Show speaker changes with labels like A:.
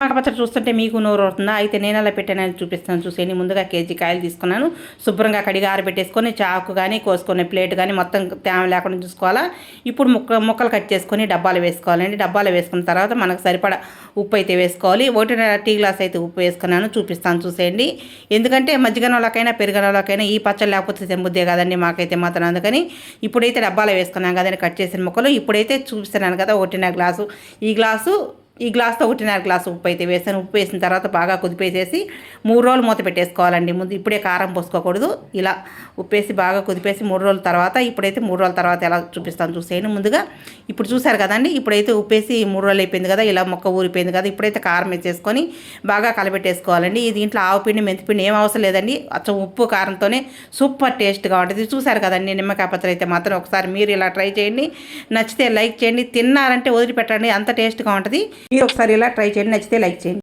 A: పచ్చడి చూస్తుంటే మీకు నోరు అవుతుందా అయితే నేను అలా పెట్టానని చూపిస్తాను చూసేయండి ముందుగా కేజీ కాయలు తీసుకున్నాను. శుభ్రంగా కడిగి ఆరబెట్టేసుకొని చాకు కానీ కోసుకునే ప్లేట్ కానీ మొత్తం తేమ లేకుండా చూసుకోవాలా? ఇప్పుడు ముక్క ముక్కలు కట్ చేసుకొని డబ్బాలు వేసుకోవాలండి. డబ్బాలు వేసుకున్న తర్వాత మనకు సరిపడా ఉప్పు అయితే వేసుకోవాలి. ఒకటి టీ గ్లాస్ అయితే ఉప్పు వేసుకున్నాను. చూపిస్తాను చూసేయండి. ఎందుకంటే మజ్జిగనోళ్ళకైనా పెరుగనోళ్ళకైనా ఈ పచ్చడి లేకపోతే తెంబుద్దే కదండి మాకైతే మాత్రం. అందుకని ఇప్పుడైతే డబ్బాలు వేసుకున్నాం కదండి కట్ చేసిన ముక్కలు. ఇప్పుడైతే చూపిస్తున్నాను కదా ఒకటిన్నర గ్లాసు. ఈ గ్లాసు ఈ గ్లాస్తో ఒకటిన్నర గ్లాసు ఉప్పు అయితే వేసాను ఉప్పు వేసిన తర్వాత బాగా కుదిపేసేసి మూడు రోజులు మూత పెట్టేసుకోవాలండి. ముందు ఇప్పుడే కారం పోసుకోకూడదు. ఇలా ఉప్పేసి బాగా కుదిపేసి మూడు రోజుల తర్వాత ఇప్పుడైతే మూడు రోజుల తర్వాత ఎలా చూపిస్తాను చూసేయండి. ముందుగా ఇప్పుడు చూసారు కదండి ఇప్పుడైతే ఉప్పేసి మూడు రోజులు అయిపోయింది కదా ఇలా మొక్క ఊరిపోయింది కదా ఇప్పుడైతే కారం వేసేసుకొని బాగా కలబెట్టేసుకోవాలండి. ఈ దీంట్లో ఆవు పిండి మెంతిపిండి ఏం అవసరం లేదండి. అచ్చం ఉప్పు కారంతోనే సూపర్ టేస్ట్గా ఉంటుంది. చూసారు కదండి నిమ్మకాయ పత్రం అయితే మాత్రం ఒకసారి మీరు ఇలా ట్రై చేయండి. నచ్చితే లైక్ చేయండి. తిన్నారంటే వదిలిపెట్టండి. అంత టేస్ట్గా ఉంటుంది. మీరు ఒకసారి ఇలా ట్రై చేయండి నచ్చితే లైక్ చేయండి.